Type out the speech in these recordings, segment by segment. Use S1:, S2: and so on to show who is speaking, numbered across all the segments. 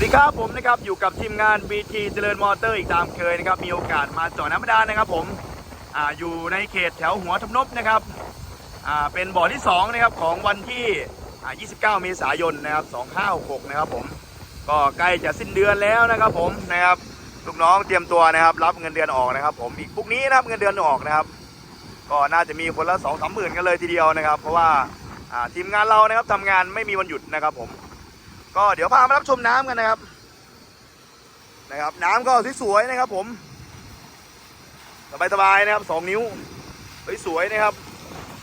S1: วัสดีครับผมนะครับอยู่กับทีมงาน BT เจริญมอเตอร์อีกตามเคยนะครับมีโอกาสมาจาะน้ำบาดาลนะครับผมออยู่ในเขตแถวหัวทำนบนะครับเป็นบ่อที่2นะครับของวันที่ 29 เมษายนนะครับ2566นะครับผมก็ใกล้จะสิ้นเดือนแล้วนะครับผมนะครับลูกน้องเตรียมตัวนะครับรับเงินเดือนออกนะครับ ผมอีกพรุ่งนี้นะครับเงินเดือนออกนะครับ ก็น่าจะมีคนละสองสามหมื่นกันเลยทีเดียวนะครับ เพราะว่าทีมงานเรานะครับทำงานไม่มีวันหยุดนะครับผม ก็เดี๋ยวพามารับชมน้ำกันนะครับ นะครับ น้ำก็สวยๆนะครับผมสบายๆนะครับสองนิ้วสวยๆนะครับ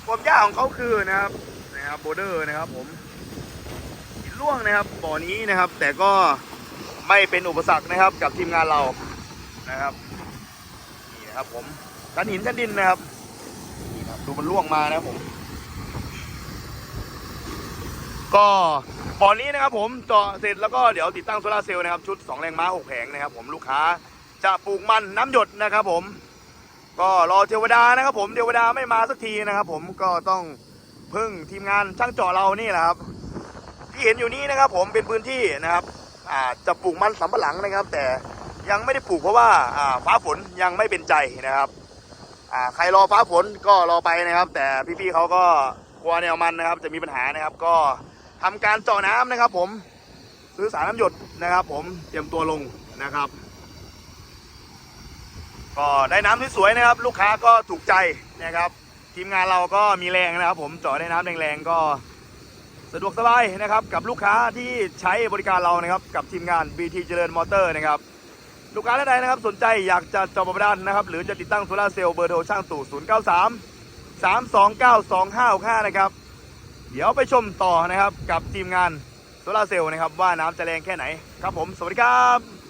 S1: ความยากของเขาคือนะครับนะครับโบเดอร์นะครับ ผมหินล่วงนะครับบ่อนี้นะครับ แต่ก็ไม่เป็นอุปสรรคนะครับ กับทีมงานเรานะครับนี่นะครับผมชั้นหินชั้นดินนะครับนี่ครับดูมันล่วงมานะครับผม ก็บ่อนี้นะครับผมเจาะเสร็จแล้วก็เดี๋ยวติดตั้งโซลาเซลล์นะครับชุด 2 แรงม้า 6 แผงนะครับผมลูกค้าจะปลูกมันน้ำหยดนะครับผม ก็รอเทวดานะครับผมเทวดาไม่มาสักทีนะครับผมก็ต้องพึ่งทีมงานช่างเจาะเรานี่แหละครับ ที่เห็นอยู่นี้นะครับผมเป็นพื้นที่นะครับอ่าจะปลูกมันสำปะหลังนะครับ แต่ยังไม่ได้ปลูกเพราะว่าอ่าฟ้าฝนยังไม่เป็นใจนะครับอ่าใครรอฟ้าฝนก็รอไปนะครับ แต่พี่ๆเขาก็กลัวแนวมันนะครับ จะมีปัญหานะครับก็ ทำการเจาะน้ำนะครับ ผมซื้อสารน้ำหยดนะครับ ผมเตรียมตัวลงนะครับ ก็ได้น้ำที่สวยนะครับ ลูกค้าก็ถูกใจนะครับ ทีมงานเราก็มีแรงนะครับ ผมเจาะได้น้ำแรงๆก็สะดวกสบายนะครับ กับลูกค้าที่ใช้บริการเรานะครับ กับทีมงาน BT เจริญมอเตอร์นะครับลูกค้าท่านใดนะครับสนใจอยากจะจอบประดานนะครับ หรือจะติดตั้งโซลาเซลล์เบอร์โทรช่างตู่093 329 2565 นะครับ เดี๋ยวไปชมต่อนะครับกับทีมงานโซลาเซลล์นะครับว่าน้ำจะแรงแค่ไหนครับผมสวัสดีครับ